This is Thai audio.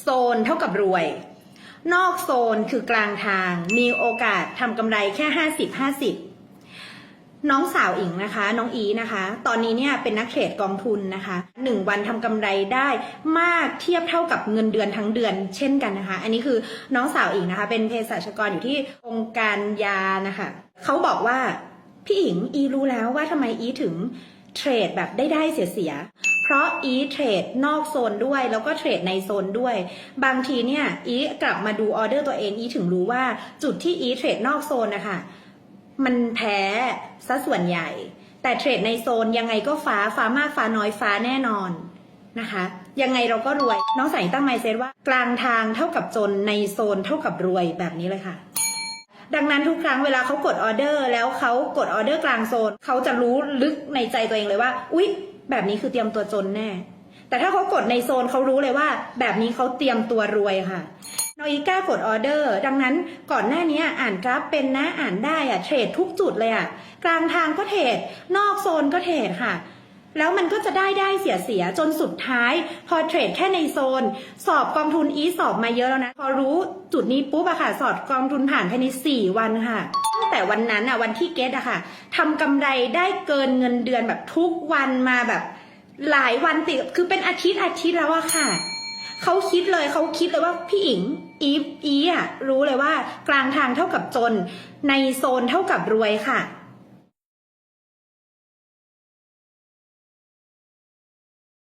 โซนเท่ากับรวย นอกโซนคือกลางทาง มีโอกาสทำกำไรแค่ห้าสิบห้าสิบน้องสาวอิงนะคะ น้องอีนะคะ ตอนนี้เนี่ยเป็นนักเทรดกองทุนนะคะหนึ่งวันทำกำไรได้มากเทียบเท่ากับเงินเดือนทั้งเดือนเช่นกันนะคะ อันนี้คือน้องสาวอิงนะคะ เป็นเภสัชกรอยู่ที่องค์การยานะคะเขาบอกว่าพี่อิงอีรู้แล้วว่าทำไมอีถึงเทรดแบบได้ได้เสียเสีย เพราะอีเทรดนอกโซนด้วย แล้วก็เทรดในโซนด้วย บางทีเนี่ยอีกลับมาดูออเดอร์ตัวเองอีถึงรู้ว่าจุดที่อีเทรดนอกโซนนะคะมันแพ้ซะส่วนใหญ่ แต่เทรดในโซนยังไงก็ฟ้าฟ้ามากฟ้าน้อยฟ้าแน่นอนนะคะยังไงเราก็รวย น้องใส่ตั้งไมเซตว่ากลางทางเท่ากับจนในโซนเท่ากับรวยแบบนี้เลยค่ะ ดังนั้นทุกครั้งเวลาเขากดออเดอร์ แล้วเขากดออเดอร์กลางโซนเขาจะรู้ลึกในใจตัวเองเลยว่า อุ๊ย แบบนี้คือเตรียมตัวจนแน่ แต่ถ้าเขากดในโซนเขารู้เลยว่า แบบนี้เขาเตรียมตัวรวยค่ะนองอีก้ากดออเดอร์ ดังนั้นก่อนหน้านี้อ่านกราฟเป็นนะอ่านได้อะเทรดทุกจุดเลยอะกลางทางก็เทรดนอกโซนก็เทรดค่ะ แล้วมันก็จะได้ได้เสียเสียจนสุดท้าย พอเทรดแค่ในโซน สอบกองทุนอีสอบมาเยอะแล้วนะ พอรู้จุดนี้ปุ๊บอะค่ะ สอบกองทุนผ่านภายใน 4 วันค่ะตั้งแต่วันนั้นอะวันที่เกตอะค่ะทำกำไรได้เกินเงินเดือนแบบทุกวันมาแบบหลายวันติดคือเป็นอาทิตย์อาทิตย์แล้วอะค่ะเขาคิดเลยเขาคิดเลยว่าพี่อิงอีฟอีอะรู้เลยว่ากลางทางเท่ากับจน ในโซนเท่ากับรวยค่ะ